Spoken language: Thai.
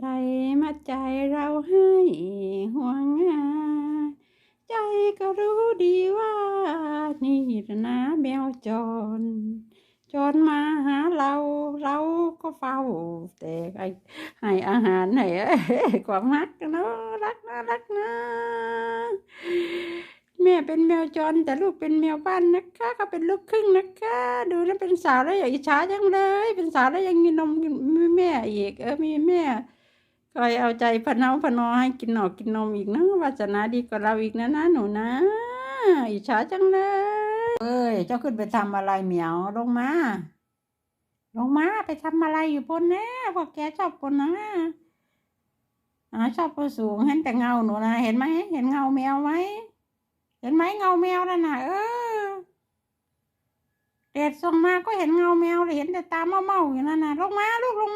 ใดมาใจเราให้ห่วงงานใจก็รู้ดีว่า นี่นะแมวจรจรมาหาเราเราก็เฝ้า แต่ให้ให้อาหารให้ความรักเนาะรักนะรักนะแม่เป็นแมวจรแต่ลูกเป็นแมวบ้านนะคะเขาเป็นลูกครึ่งนะคะ ดูแล้วเป็นสาวแล้วอย่าอิจฉาจังเลย เป็นสาวแล้วยังมีนมมีแม่อีกเออมีแม่ คอยเอาใจพนาพนอให้กินหนอกินนมอีกนะวาสนาดีกว่าเราอีกนะนะหนูนะอิจฉาจังเลยเอ้ย เจ้าขึ้นไปทำอะไรเหมียวลงมาลงมาไปทำอะไรอยู่บนนะพวกแกชอบบนนะอาชอบบนสูงเห็นแต่เงาหนูนะเห็นไหมเห็นเงาแมวไหมเห็นไหมเงาแมวนั่นน่ะเออเดดส่งมาก็เห็นเงาแมวเลยเห็นแต่ตาเมาๆอยู่นั่นน่ะลงมาลูกลง